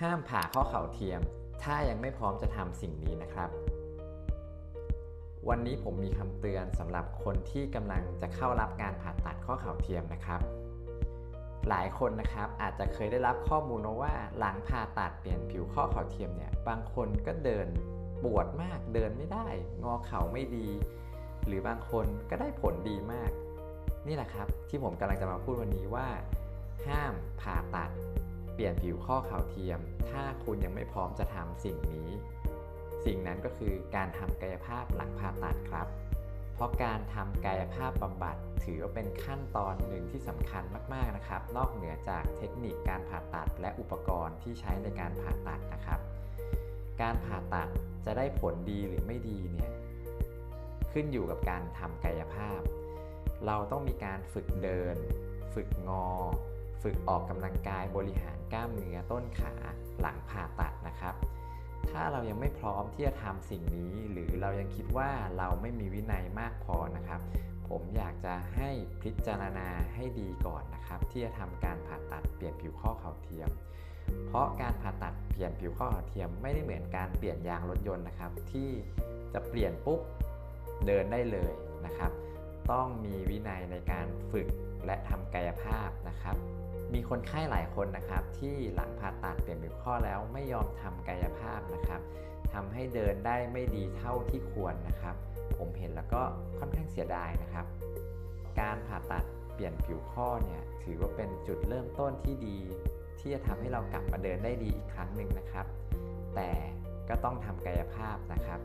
ห้ามผ่าข้อเข่าเทียม ถ้ายังไม่พร้อมจะทำสิ่งนี้นะครับ วันนี้ผมมีคำเตือนสำหรับคนที่กำลังจะเข้ารับการผ่าตัดข้อเข่าเทียมนะครับ หลายคนนะครับอาจจะเคยได้รับข้อมูลว่าหลังผ่าตัดเปลี่ยนผิวข้อเข่าเทียมเนี่ยบางคนก็เดินปวดมากเดินไม่ได้ งอเข่าไม่ดี หรือบางคนก็ได้ผลดีมาก นี่แหละครับที่ผมกำลังจะมาพูดวันนี้ว่า ห้าม ปลี่ยนผิวข้อเข่าเทียม ถ้าคุณยังไม่พร้อมจะทำสิ่งนี้ สิ่งนั้นก็คือการทำกายภาพหลังผ่าตัดครับ เพราะการทำกายภาพบำบัดถือว่าเป็นขั้นตอนหนึ่งที่สำคัญมากๆนะครับ นอกเหนือจากเทคนิคการผ่าตัดและอุปกรณ์ที่ใช้ในการผ่าตัดนะครับ การผ่าตัดจะได้ผลดีหรือไม่ดีเนี่ยขึ้นอยู่กับการทำกายภาพ เราต้องมีการฝึกเดิน ฝึกงอ ฝึกออกกำลังกายบริหารกล้ามเนื้อต้นขาหลังผ่าตัดนะครับ ถ้าเรายังไม่พร้อมที่จะทำสิ่งนี้ หรือเรายังคิดว่าเราไม่มีวินัยมากพอนะครับ ผมอยากจะให้พิจารณาให้ดีก่อนนะครับ ที่จะทำการผ่าตัดเปลี่ยนผิวข้อเข่าเทียม เพราะการผ่าตัดเปลี่ยนผิวข้อเข่าเทียมไม่ได้เหมือนการเปลี่ยนยางรถยนต์นะครับ ที่จะเปลี่ยนปุ๊บเดินได้เลยนะครับ ต้องมีวินัยในการฝึกและทำกายภาพนะครับ มีคนไข้หลายคนนะครับ ที่หลังผ่าตัดเปลี่ยนผิวข้อแล้วไม่ยอมทำกายภาพนะครับทำให้เดินได้ไม่ดีเท่าที่ควรนะครับ ผมเห็นแล้วก็ค่อนข้างเสียดายนะครับ การผ่าตัดเปลี่ยนผิวข้อเนี่ยถือว่าเป็นจุดเริ่มต้นที่ดี ที่จะทำให้เรากลับมาเดินได้ดีอีกครั้งหนึ่งนะครับ แต่ก็ต้องทำกายภาพนะครับ